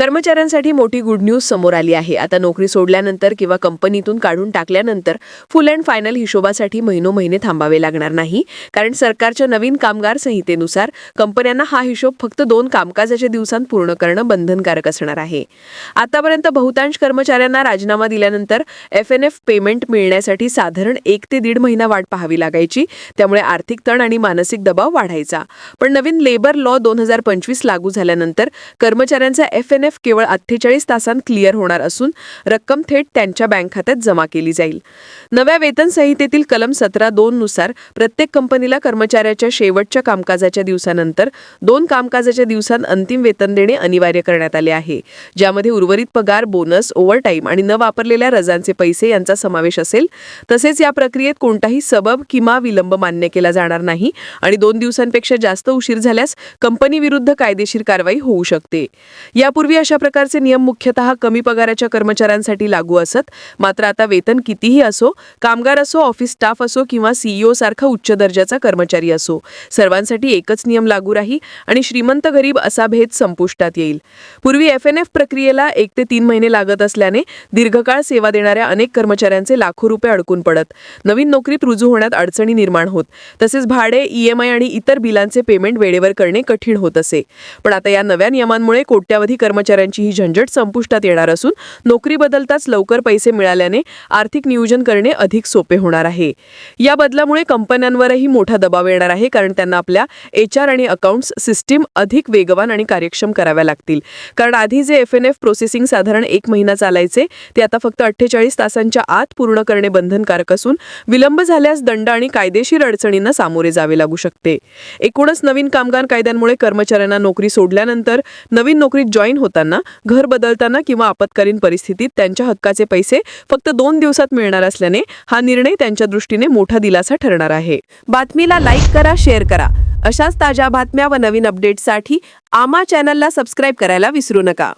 कर्मचाऱ्यांसाठी मोठी good news समोर आली आहे. आता नोकरी सोडल्यानंतर किंवा कंपनीतून काढून टाकल्यानंतर फुल अँड फायनल हिशोबासाठी महिनो महिने थांबावे लागणार नाही. कारण सरकारच्या नवीन कामगार संहितेनुसार कंपन्यांना हा हिशोब फक्त दोन कामकाजाच्या दिवसांत पूर्ण करणं बंधनकारक असणार आहे. आतापर्यंत बहुतांश कर्मचाऱ्यांना राजीनामा दिल्यानंतर एफ एन एफ पेमेंट मिळण्यासाठी साधारण एक ते दीड महिना वाट पाहावी लागायची. त्यामुळे आर्थिक तण आणि मानसिक दबाव वाढायचा. पण नवीन लेबर लॉ दोन हजार पंचवीस लागू झाल्यानंतर कर्मचाऱ्यांचा एफ एन एफ केवळ अठ्ठेचाळीस तासांत क्लिअर होणार असून रक्कम थेट त्यांच्या बँक खात्यात जमा केली जाईल. नव्या वेतन संहितेतील कलम सतरा दोन नुसार प्रत्येक कंपनीला कर्मचाऱ्याच्या शेवटच्या कामकाजाच्या दिवसानंतर दोन कामकाजाच्या दिवसांत अंतिम वेतन देणे अनिवार्य करण्यात आले आहे. ज्यामध्ये उर्वरित पगार बोनस ओव्हरटाईम आणि न वापरलेल्या रजांचे पैसे यांचा समावेश असेल. तसेच या प्रक्रियेत कोणताही सबब किंवा विलंब मान्य केला जाणार नाही आणि दोन दिवसांपेक्षा जास्त उशीर झाल्यास कंपनी विरुद्ध कायदेशीर कारवाई होऊ शकते. यापूर्वी अशा प्रकारचे नियम मुख्यतः कमी पगाराच्या कर्मचाऱ्यांसाठी लागू असत. मात्र आता वेतन कितीही असो कामगार असो ऑफिस स्टाफ असो किंवा सीईओ सारखा उच्च दर्जाचा कर्मचारी असो सर्वांसाठी एकच नियम लागू राहील आणि श्रीमंत गरीब असा भेद संपुष्टात येईल. पूर्वी एफ एन एफ प्रक्रियेला एक ते तीन महिने लागत असल्याने दीर्घकाळ सेवा देणाऱ्या अनेक कर्मचाऱ्यांचे लाखो रुपये अडकून पडत. नवीन नोकरीत रुजू होण्यात अडचणी निर्माण होत. तसेच भाडे ईएमआय आणि इतर बिलांचे पेमेंट वेळेवर करणे कठीण होत असे. पण आता या नव्या नियमांमुळे कोट्यावधी कर्मचाऱ्यांची ही झंझट संपुष्टात येणार असून नोकरी बदलताच लवकर पैसे मिळाल्याने आर्थिक नियोजन करणे अधिक सोपे होणार आहे. या बदलामुळे कंपन्यांवरही मोठा दबाव येणार आहे कारण त्यांना आपल्या एच आर आणि अकाउंट्स सिस्टीम अधिक वेगवान आणि कार्यक्षम कराव्या लागतील. कारण आधी जे एफ एन एफ प्रोसेसिंग साधारण एक महिना चालायचे ते आता फक्त अठ्ठेचाळीस तासांच्या आत पूर्ण करणे बंधनकारक असून विलंब झाल्यास दंड आणि कायदेशीर अडचणींना सामोरे जावे लागू शकते. एकूणच नवीन कामगार कायद्यांमुळे कर्मचाऱ्यांना नोकरी सोडल्यानंतर नवीन नोकरीत जॉईन होताना घर बदलताना किंवा आपत्कालीन परिस्थितीत त्यांच्या हक्काचे पैसे फक्त दोन दिवसात मिळणार असल्याने हा निर्णय त्यांच्या दृष्टीने मोठा दिलासा ठरणार आहे. बातमीला लाईक करा शेअर करा. अशाच ताज्या बातम्या व नवीन अपडेट्ससाठी आमा चॅनलला सबस्क्राईब करायला विसरू नका.